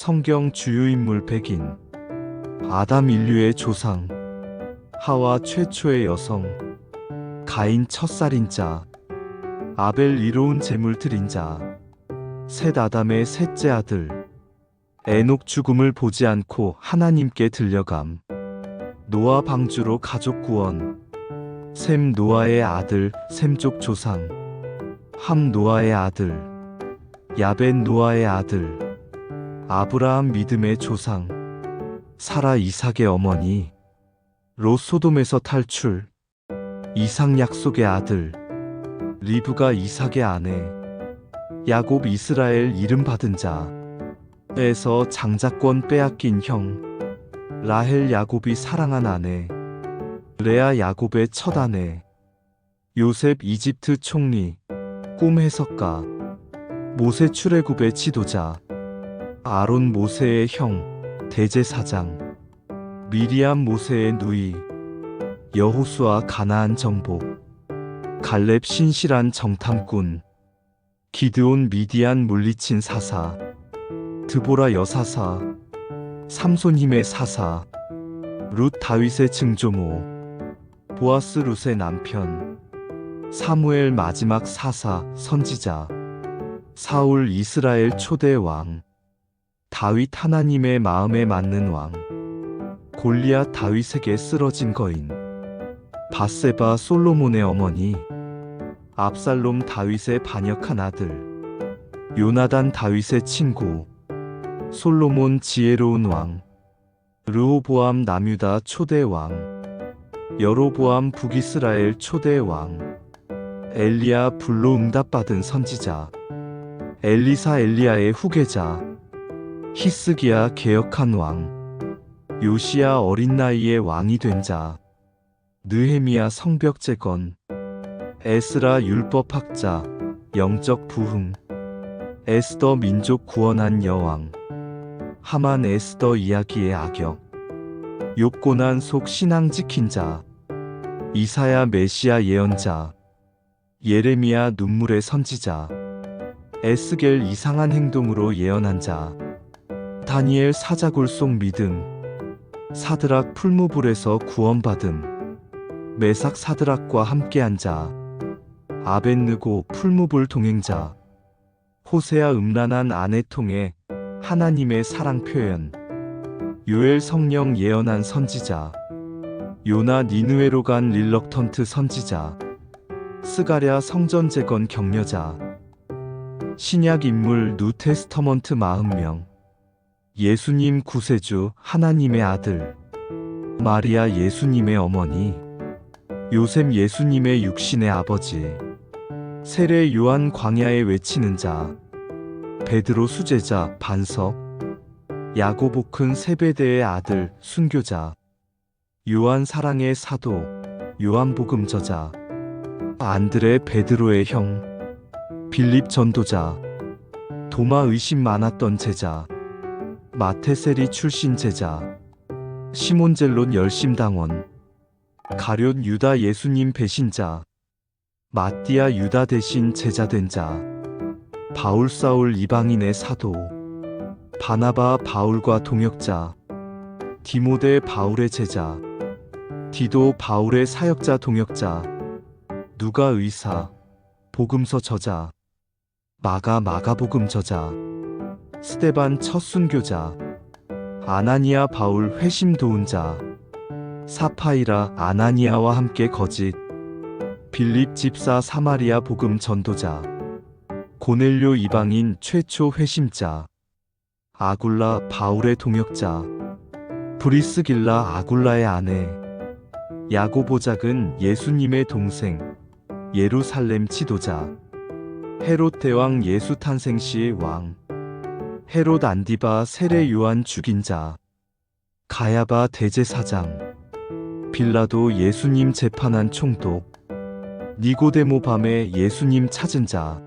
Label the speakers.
Speaker 1: 성경 주요 인물 백인 아담 인류의 조상 하와 최초의 여성 가인 첫살인자 아벨 이로운 재물 드린 자셋 아담의 셋째 아들 에녹 죽음을 보지 않고 하나님께 들려감 노아 방주로 가족 구원 셈 노아의 아들 셈족 조상 함 노아의 아들 야벤 노아의 아들 아브라함 믿음의 조상 사라 이삭의 어머니 롯 소돔에서 탈출 이삭 약속의 아들 리브가 이삭의 아내 야곱 이스라엘 이름 받은 자 에서 장자권 빼앗긴 형 라헬 야곱이 사랑한 아내 레아 야곱의 첫 아내 요셉 이집트 총리 꿈 해석가 모세 출애굽의 지도자 아론 모세의 형 대제사장. 미리암 모세의 누이 여호수아 가나안 정복. 갈렙 신실한 정탐꾼. 기드온 미디안 물리친 사사. 드보라 여사사. 삼손 힘의 사사. 룻 다윗의 증조모. 보아스 룻의 남편. 사무엘 마지막 사사 선지자. 사울 이스라엘 초대 왕 다윗 하나님의 마음에 맞는 왕. 골리앗 다윗에게 쓰러진 거인. 바세바 솔로몬의 어머니. 압살롬 다윗의 반역한 아들. 요나단 다윗의 친구. 솔로몬 지혜로운 왕. 르호보암 남유다 초대 왕. 여로보암 북이스라엘 초대 왕. 엘리야 불로 응답받은 선지자. 엘리사 엘리야의 후계자 히스기야 개혁한 왕. 요시야 어린 나이에 왕이 된 자. 느헤미야 성벽 재건. 에스라 율법 학자. 영적 부흥. 에스더 민족 구원한 여왕. 하만 에스더 이야기의 악역. 욥고난 속 신앙 지킨 자. 이사야 메시아 예언자. 예레미야 눈물의 선지자. 에스겔 이상한 행동으로 예언한 자 다니엘 사자굴 속 믿음 사드락 풀무불에서 구원받음 메삭 사드락과 함께한 자 아벤느고 풀무불 동행자 호세아 음란한 아내 통해 하나님의 사랑 표현 요엘 성령 예언한 선지자 요나 니누에로 간 릴럭턴트 선지자 스가랴 성전 재건 격려자 신약 인물 누테스터먼트 40명 예수님 구세주 하나님의 아들 마리아 예수님의 어머니 요셉 예수님의 육신의 아버지 세례 요한 광야에 외치는 자 베드로 수제자 반석 야고보 큰 세베대의 아들 순교자 요한 사랑의 사도 요한복음 저자 안드레 베드로의 형 빌립 전도자 도마 의심 많았던 제자 마테세리 출신 제자 시몬젤론 열심당원 가룟 유다 예수님 배신자 마띠아 유다 대신 제자된 자 바울 사울 이방인의 사도 바나바 바울과 동역자 디모데 바울의 제자 디도 바울의 사역자 동역자 누가 의사 복음서 저자 마가 마가복음 저자 스테반 첫 순교자 아나니아 바울 회심 도운자 사파이라 아나니아와 함께 거짓 빌립 집사 사마리아 복음 전도자 고넬료 이방인 최초 회심자 아굴라 바울의 동역자 브리스길라 아굴라의 아내 야고보 작은 예수님의 동생 예루살렘 지도자 헤롯 대왕 예수 탄생 시의 왕 헤롯 안디바 세례 요한 죽인 자 가야바 대제사장 빌라도 예수님 재판한 총독 니고데모 밤에 예수님 찾은 자